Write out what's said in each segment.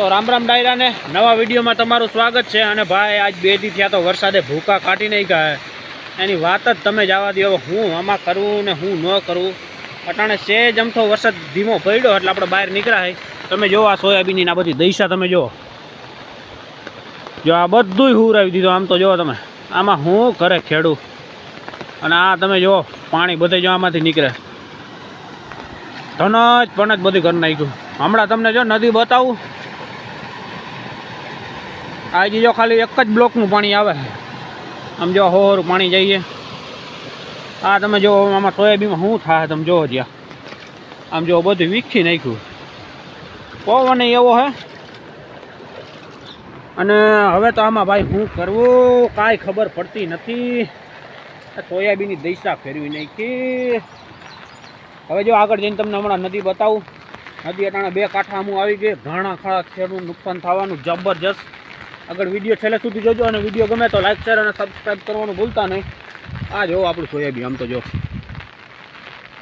તો રામ રામ ડાયરાને નવા વિડીયોમાં તમારું સ્વાગત છે અને ભાઈ, આજ બે દી થયા તો વરસાદે ભૂકા કાઢી નહીં ગયા એની વાત જ તમે જવા દો. હું આમાં કરવું ને હું ન કરવું અટાણે સેજ અમથો વરસાદ ધીમો પડ્યો એટલે આપણે બહાર નીકળ્યા. તમે જો આ સોયાબીનની આ બધી દૈસા તમે જો. જો આ બધુંય હુરાવી દીધું. આમ તો જો તમે. આમાં હું કરે ખેડું? અને આ તમે જો, પાણી બધે જો આમાંથી નીકળે. ધન જ પણ જ બધું ઘર નાખ્યું. હમણાં તમને જો નદી બતાવું. આજે જો ખાલી એક જ બ્લોકનું પાણી આવે આમ જો હોરું પાણી જઈએ. આ તમે જો આમાં સોયાબીનમાં શું થાય તમે જોવો જ્યાં. આમ જો બધું વીખી નાખ્યું. પવન એવો હે. અને હવે તો આમાં ભાઈ શું કરવું? કાંઈ ખબર પડતી નથી. સોયાબીનની દૈસા ફેરવી નાખી. હવે જો આગળ જઈને તમને હમણાં નદી બતાવું. નદી અટાણે બે કાંઠા અમુક આવી ગઈ. ઘણા ખરા ખેડૂત નુકસાન થવાનું જબરજસ્ત. આગળ વીડિયો છેલ્લે સુધી જોજો અને વીડિયો ગમે તો લાઈક શેર અને સબસ્ક્રાઈબ કરવાનું ભૂલતા નહીં. આ જો આપણું સોયાબીન, આમ તો જો.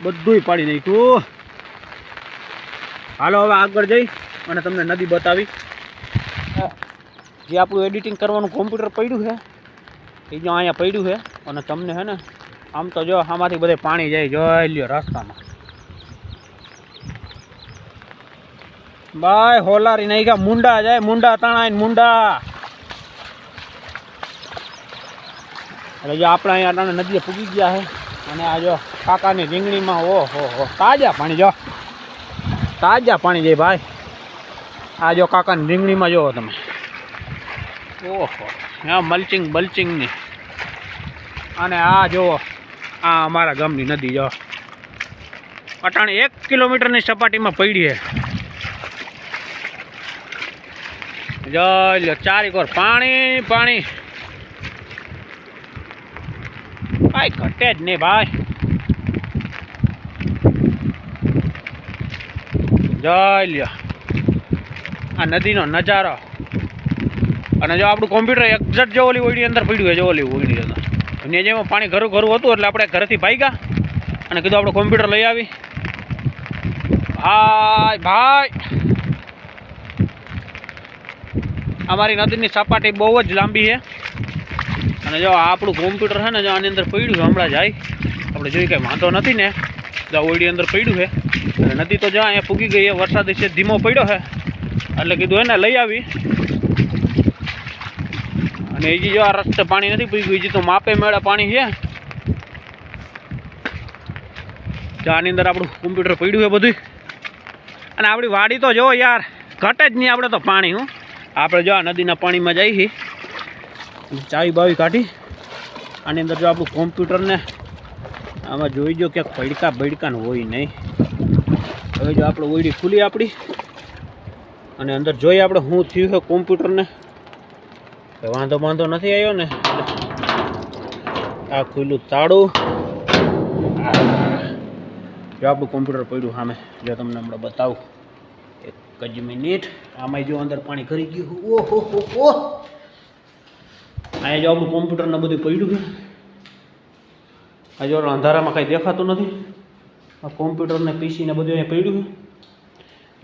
બધુંય પાડી નાખ્યું. હાલો, હવે આગળ જઈ અને તમને નદી બતાવી. જે આપણું એડિટિંગ કરવાનું કોમ્પ્યુટર પડ્યું છે, એ જો અહીંયા પડ્યું છે અને તમને હે ને, આમ તો જો આમાંથી બધે પાણી જાય, જોઈ લ્યો રસ્તામાં. ભાઈ હોલારી નહીં ગયા મુંડા જાય, મુંડા તણાય મુંડા. એટલે જો આપણે અહીંયા અટાણે નદીએ પૂગી ગયા છે, અને આ જો કાકાની રીંગણીમાં ઓ હો હો, તાજા પાણી જો. તાજા પાણી જાય ભાઈ. આ જો કાકાની રીંગણીમાં જોવો તમે. ઓહો હા મલ્ચિંગ, બલ્ચિંગની. અને આ જુઓ, આ અમારા ગામની નદી જો. અટાણે એક કિલોમીટરની સપાટીમાં પડી છે. જય લ્યો પાણી પાણી. કાંઈ ઘટે જ નહીં ભાઈ. જય લ્યો. આ નદીનો નજારો. અને જો આપણું કોમ્પ્યુટર એક્ઝેક્ટ જે ઓલી ઓઈડી અંદર પડ્યું હોય, જે ઓલી ઓઈડી અંદર. અને જેમાં પાણી ઘરું ઘરું હતું એટલે આપણે ઘરેથી ભાગ્યા અને કીધું આપણે કોમ્પ્યુટર લઈ આવી. ભાઈ ભાઈ. અમારી નદીની સપાટી બહુ જ લાંબી છે. અને જો આપણું કોમ્પ્યુટર છે ને, જો આની અંદર પડ્યું છે, હમણાં જાય આપણે જોઈ કંઈ વાંધો નથી ને. જો ઓઈડી અંદર પડ્યું છે. અને નદી તો જો અહીંયા પૂગી ગઈ છે, વરસાદ છે, ધીમો પડ્યો છે. એટલે કીધું એને લઈ આવી. અને હજી જો આ રસ્તે પાણી નથી પી ગયું હજી તો માપે મેળા પાણી છે. જો આની અંદર આપણું કોમ્પ્યુટર પડ્યું છે બધું અને આપણી વાડી તો જો યાર, ઘટે જ નહીં આપણે તો પાણી, હું. આપણે જો આ નદીના પાણીમાં જઈએ છીએ. ચાવી બાવી કાઢી. આની અંદર જો આપણું કોમ્પ્યુટરને આમાં જોઈ જો ક્યાંક ભડકા ભડકાને હોય નહીં. હવે જો આપણે ઓયડી ખુલી આપણી. અને અંદર જોઈએ આપણે શું થયું છે કોમ્પ્યુટરને વાંધો વાંધો નથી આવ્યો ને. આ ખુલ્લું તાળું જો આપણું કોમ્પ્યુટર પડ્યું સામે. જો તમને હમણાં બતાવું. એક જ મિનિટ. આમાં જો અંદર પાણી કરી ગયું. ઓહો, હો હો. અહીંયા જો આપણું કોમ્પ્યુટર ને બધું પડ્યું છે. આ જો અંધારામાં કાંઈ દેખાતું નથી. આ કોમ્પ્યુટર ને પીસી ને બધું અહીંયા પડ્યું છે.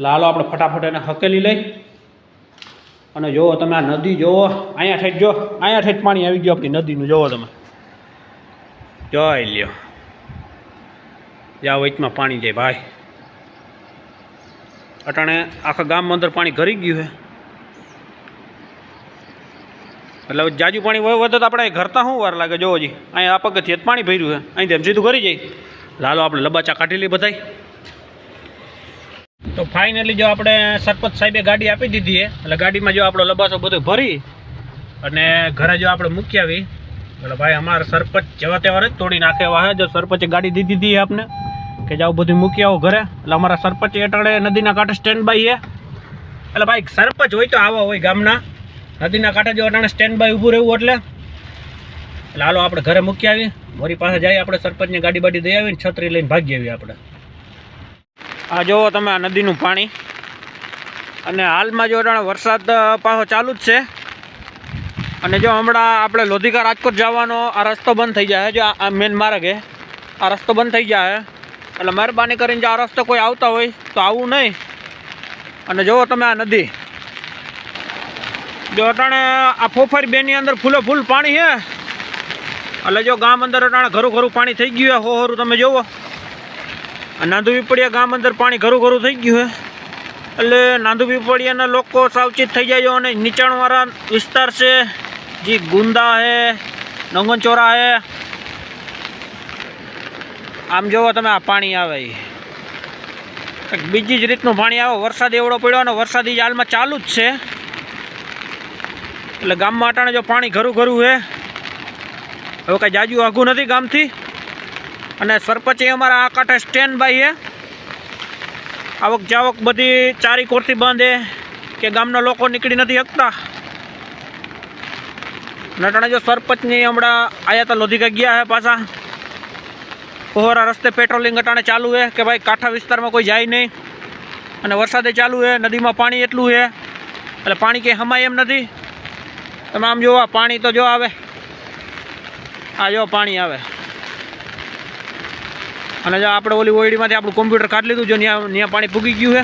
લાલો આપણે ફટાફટ એને હકેલી લઈ. અને જુઓ તમે આ નદી જુઓ. અહીંયા ઠેઠ જો, અહીંયા ઠેઠ પાણી આવી ગયું આપણી નદીનું. જુઓ તમે. જોઈ લ્યો. જ્યાં વચમાં પાણી જાય ભાઈ. અટાણે આખા ગામમાં અંદર પાણી ઘરી ગયું છે. એટલે જાજુ પાણી વધે તો આપણે ઘરતા શું વાર લાગે? જોવો જી. અહીંયા આ પગથિયે પાણી ભર્યું છે. અહીંથી એમ સીધું કરી જાય લાલો આપણે લબાચા કાઢી લઈએ બધાય. તો ફાઇનલી જો આપણે સરપંચ સાહેબે ગાડી આપી દીધી છે, એટલે ગાડીમાં જો આપણો લબાસો બધો ભરી અને ઘરે જો આપણે મૂકી આવી, એટલે ભાઈ અમારા સરપંચ જેવા તેવા તોડી નાખે એવા જો સરપંચે ગાડી દીધી હતી આપને, કે જાઓ બધું મૂકી આવો ઘરે. એટલે અમારા સરપંચ એટાળે નદીના કાંઠે સ્ટેન્ડ બાય છે. એટલે ભાઈ સરપંચ હોય તો આવા હોય ગામના. નદીના કાંઠે જો અટાણે સ્ટેન્ડ બાય ઊભું રહેવું એટલે. એટલે હાલો આપણે ઘરે મૂકી આવી મોરી પાસે જઈએ, આપણે સરપંચની ગાડી બાડી દઈ આવીને છત્રી લઈને ભાગી આવીએ આપણે. આ જુઓ તમે આ નદીનું પાણી. અને હાલમાં જો અટાણે વરસાદ પાછો ચાલુ જ છે. અને જો હમણાં આપણે લોધિકા રાજકોટ જવાનો આ રસ્તો બંધ થઈ જાય જો આ મેન માર્ગે. આ રસ્તો બંધ થઈ જાય એટલે મહેરબાની કરીને જો આ રસ્તો કોઈ આવતા હોય તો આવું નહીં. અને જુઓ તમે આ નદી. જો અટાણે આ ફોફર બેની અંદર ફૂલો ફૂલ પાણી છે એટલે જો ગામ અંદર અટાણે ઘરું ઘરું પાણી થઈ ગયું હો, હોહરું તમે જોવો. નાંદુ પીપળિયા ગામ અંદર પાણી ઘરું ઘરું થઈ ગયું છે એટલે નાંદુ પીપળિયાના લોકો સાવચેત થઈ જાય અને નીચાણવાળા વિસ્તાર છે, જે ગુંદા છે નંગનચોરા છે આમ જોવો તમે, આ પાણી આવે બીજી જ રીતનું પાણી આવે. વરસાદ એવડો પડ્યો અને વરસાદી હાલમાં ચાલુ જ છે. એટલે ગામમાં અટાણે જો પાણી ઘરું ઘરું છે, હવે કાંઈ જાજુ આઘું નથી ગામથી. અને સરપંચે અમારા આ કાંઠે સ્ટેન્ડ બાય છે. આવક જાવક બધી ચારી કોરથી બંધ છે કે ગામના લોકો નીકળી નથી શકતા. નટાણે જો સરપંચની હમણાં આયા તો લોધિકા ગયા છે પાછા. કોહરા રસ્તે પેટ્રોલિંગ અટાણે ચાલુ છે કે ભાઈ કાંઠા વિસ્તારમાં કોઈ જાય નહીં. અને વરસાદે ચાલુ છે, નદીમાં પાણી એટલું છે. એટલે પાણી કંઈ હમાય એમ નથી. તમે આમ જોવા, પાણી તો જો આવે. આ જો પાણી આવે. અને જો આપણે ઓલી ઓયડીમાંથી આપણું કોમ્પ્યુટર કાઢી લીધું, જો ત્યાં ત્યાં પાણી પૂગી ગયું છે.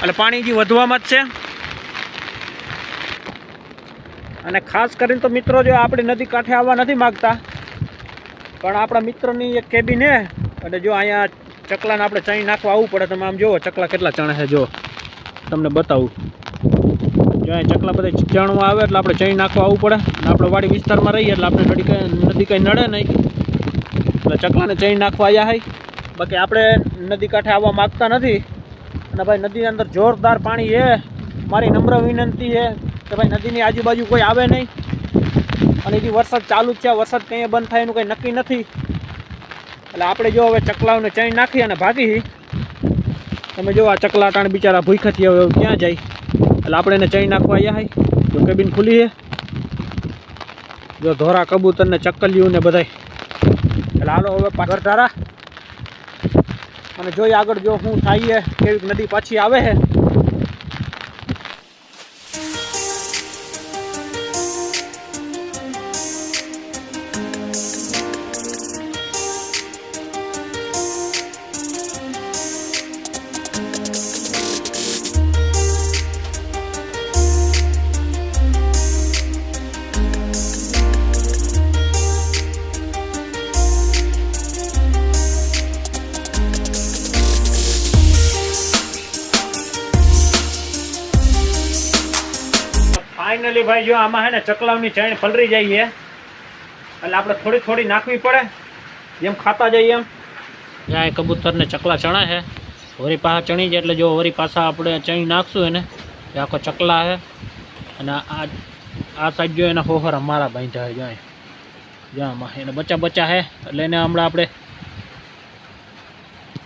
એટલે પાણી જે વધવામાં જ છે. અને ખાસ કરીને તો મિત્રો જો આપણી નદી કાંઠે આવવા નથી માગતા, પણ આપણા મિત્રની એક કેબિન હે અને જો અહીંયા ચકલાને આપણે ચણી નાખવા આવવું પડે, તમે આમ જુઓ ચકલા કેટલા ચણે છે, જો. તમને બતાવું. અહીંયા ચકલા બધા ચણવા આવે એટલે આપણે ચણી નાખવા આવવું પડે. અને આપણે વાડી વિસ્તારમાં રહીએ એટલે આપણે નદી કાંઈ નદી કંઈ નડે નહીં. એટલે ચકલાને ચણી નાખવા આવ્યા હોય બાકી આપણે નદી કાંઠે આવવા માગતા નથી. અને ભાઈ નદીની અંદર જોરદાર પાણી છે. મારી નમ્ર વિનંતી છે કે ભાઈ નદીની આજુબાજુ કોઈ આવે નહીં. અને હજી વરસાદ ચાલુ જ છે. વરસાદ કંઈ બંધ થાય એનું કંઈ નક્કી નથી. એટલે આપણે જો હવે ચકલાઓને ચણી નાખી અને ભાગી તમે જો આ ચકલા ટાણ બિચારા ભૂખાથી હવે ક્યાં જાય? એટલે આપણે એને ચણી નાખવા આવ્યા હોય જો કેબિન ખુલી છે જો ધોરા, કબૂતર ને ચક્કલિયું ને બધાય. એટલે હાલો હવે ઘર તારા અને જોઈએ આગળ જો શું થાય છે કેવી નદી પાછી આવે છે ફાઇનલી ભાઈ જો આમાં હે ને ચકલાવની ચણ પલરી જાય છે. એટલે આપણે થોડી થોડી નાખવી પડે. જેમ ખાતા જઈએ એમ. ત્યાં એ કબૂતરને ચકલા ચણા છે. વરી પાછા ચણી જાય એટલે જો વરી પાછા આપણે ચણી નાખશું એને આખો ચકલા છે. અને આ આ સાઈડ જો એના હોહર અમારા બાંધ્યા જાય જાય જ્યાં એને બચ્ચા બચ્ચા છે. એટલે એને હમણાં આપણે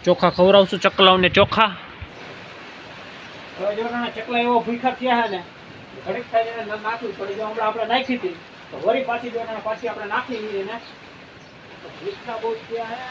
ચોખા ખવડાવશું ચકલાઓને ચોખા. ચકલા એવો ભૂખા થયા છે ને. ઘડીક થાય એને ન નાખવી જો હમણાં આપણે નાખી હતી, તો વળી પાછી જો પાછી આપણે નાખી એને. ભૂખા બહુ થયા હે.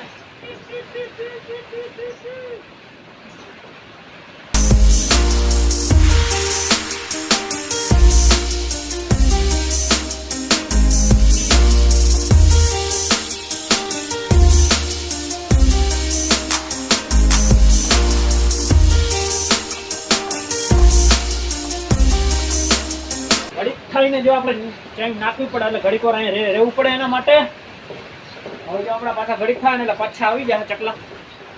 જો આપણે ચેન નાખવી પડે એટલે ઘડીક અહીંયા રહેવું પડે એના માટે. હવે જો આપણા પાછા ઘડીક થાય એટલે પાછા આવી જાય ચકલા.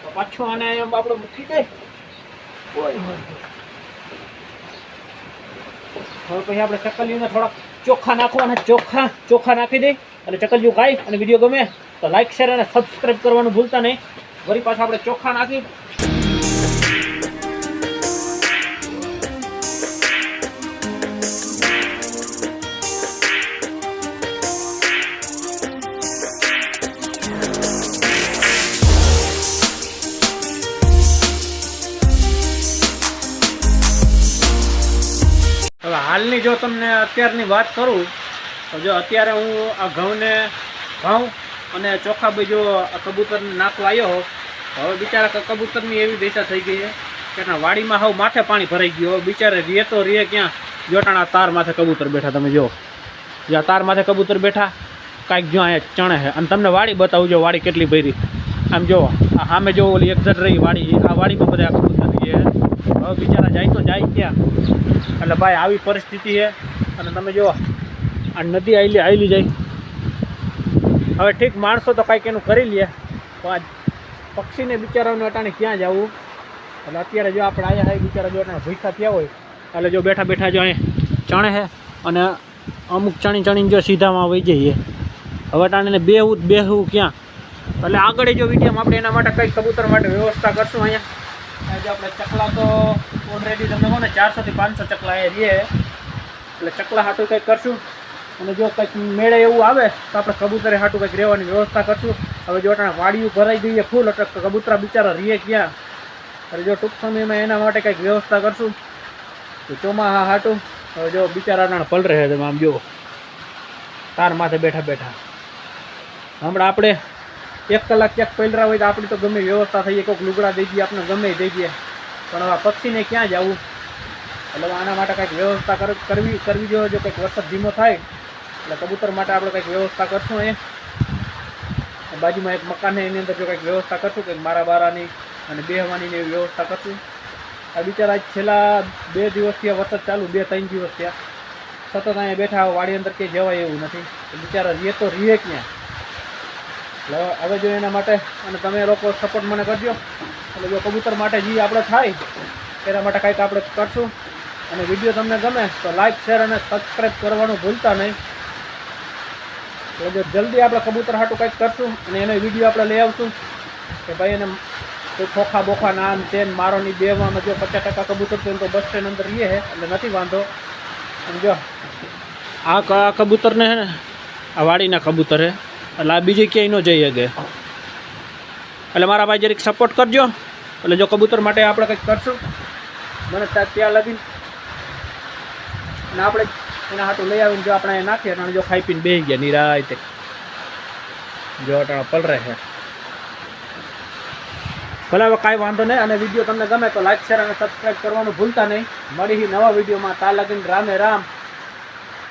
તો પાછો અને એમ મૂકી દે હવે પછી આપણે ચકલીઓને થોડાક ચોખ્ખા નાખવાના, ચોખા ચોખા નાખી દઈ. અને ચકલીઓ ખાઈ અને વીડિયો ગમે તો લાઈક શેર અને સબસ્ક્રાઈબ કરવાનું ભૂલતા નહીં. વળી પાછા આપણે ચોખા નાખી. જો તમને અત્યારની વાત કરું, તો જો અત્યારે હું આ ઘઉંને ઘઉં અને ચોખા બીજો કબૂતરને નાખવા આવ્યો હોઉં હવે બિચારા કબૂતરની એવી દિશા થઈ ગઈ છે કે વાડીમાં હવે માથે પાણી ભરાઈ ગયું. હવે બિચારે રે તો રે ક્યાં? જોટાણા તાર માથે કબૂતર બેઠા તમે જો જ્યાં તાર માથે કબૂતર બેઠા, કાંઈક જો અહીંયા ચણે છે. અને તમને વાડી બતાવું જો વાડી કેટલી ભરી. આમ જો આ સામે જો ઓલી એક્ઝેટ રહી વાડી. આ વાડીમાં બધા કબૂતર હવે બિચારા જાય તો જાય ક્યાં? એટલે ભાઈ આવી પરિસ્થિતિ છે. અને તમે જુઓ, આ નદી આવેલી આવેલી જાય. હવે ઠીક માણસો તો કાંઈક એનું કરી લે. પણ આ પક્ષીને બિચારાઓને અટાણે ક્યાં જવું? એટલે અત્યારે જો આપણે આયા હોય બિચારા જો અટાણે ભૂખા થયા હોય. એટલે જો બેઠા બેઠા જો અહીંયા ચણે છે અને અમુક ચણી ચણીને જો સીધામાં વહી જઈએ. હવે અટાણે બેહવું જ બેહવું ક્યાં? એટલે આગળ જો વિડીયોમાં આપણે એના માટે કંઈક કબૂતર માટે વ્યવસ્થા કરશું અહીંયા. આ જે આપણે ચકલા તો ઓલરેડી તમને કહો ને, ચારસોથી પાંચસો ચકલા એ રહીએ એટલે ચકલા હાટું કંઈક કરશું. અને જો કંઈક મેળે એવું આવે, તો આપણે કબૂતરે હાટું કંઈક રહેવાની વ્યવસ્થા કરશું. હવે જો આપણે વાડીયું ભરાઈ દઈએ ફૂલ, એટલે કબૂતરા બિચારા રીએ ક્યાં? અને જો ટૂંક સમયમાં એના માટે કંઈક વ્યવસ્થા કરશું. તો ચોમાહા હાટું. હવે જો બિચારા અટાણે પલ રહે તમે આમ જુઓ તાર માથે બેઠા બેઠા. હમણાં આપણે એક કલાક ક્યાંક પલરા હોય તો આપણી તો ગમે વ્યવસ્થા થઈ કોઈક લુગડા દઈ દઈએ આપણે ગમે દઈ દઈએ. પણ હવે પક્ષીને ક્યાં જવું? એટલે આના માટે કંઈક વ્યવસ્થા કરવી કરવી જોઈએ. જો કંઈક વરસાદ ધીમો થાય, એટલે કબૂતર માટે આપણે કંઈક વ્યવસ્થા કરશું એ બાજુમાં એક મકાન એની અંદર જો કંઈક વ્યવસ્થા કરશું કંઈક મારા બારાની અને બેહવાની એવી વ્યવસ્થા કરશું. આ બિચારા છેલ્લા બે દિવસ થયા વરસાદ ચાલુ, બે ત્રણ દિવસ થયા. સતત અહીંયા બેઠા વાડી અંદર ક્યાંય જવાય એવું નથી. બિચારા રીએ તો રીએ ક્યાં? હવે જો એના માટે. અને તમે લોકો સપોર્ટ મને કરજો. એટલે જો કબૂતર માટે જે આપણે થાય એના માટે કંઈક આપણે કરશું. અને વીડિયો તમને ગમે, તો લાઈક શેર અને સબસ્ક્રાઈબ કરવાનું ભૂલતા નહીં. એટલે જો જલ્દી આપણે કબૂતર હાટું કંઈક કરશું અને એનો વીડિયો આપણે લઈ આવશું. કે ભાઈ એને કોઈ ખોખા બોખા આમ તેમ મારો ની બેવામાં જો પચાસ ટકા કબૂતર છે તો બસ સ્ટેન્ડ અંદર રહીએ એટલે નથી વાંધો. સમજો? આ કબૂતરને છે ને, આ વાડીના કબૂતર છે એટલે આ બીજી ક્યાંય ન જઈ શકે. એટલે મારા ભાઈ જરીક સપોર્ટ કરજો. એટલે જો કબૂતર માટે આપણે કંઈક કરશું. મને ત્યાં લગીને. અને આપણે એના હાટું લઈ આવીને જો આપણે નાખીએ અને જો ખાઈ પીને બેસી ગયા નિરાયતે. જો અટાણા પલરે છે. ભલે હવે કાંઈ વાંધો નહીં અને વીડિયો તમને ગમે તો લાઈક શેર અને સબસ્ક્રાઈબ કરવાનું ભૂલતા નહીં. મળી નવા વિડીયોમાં. તા લગીને રામે રામ.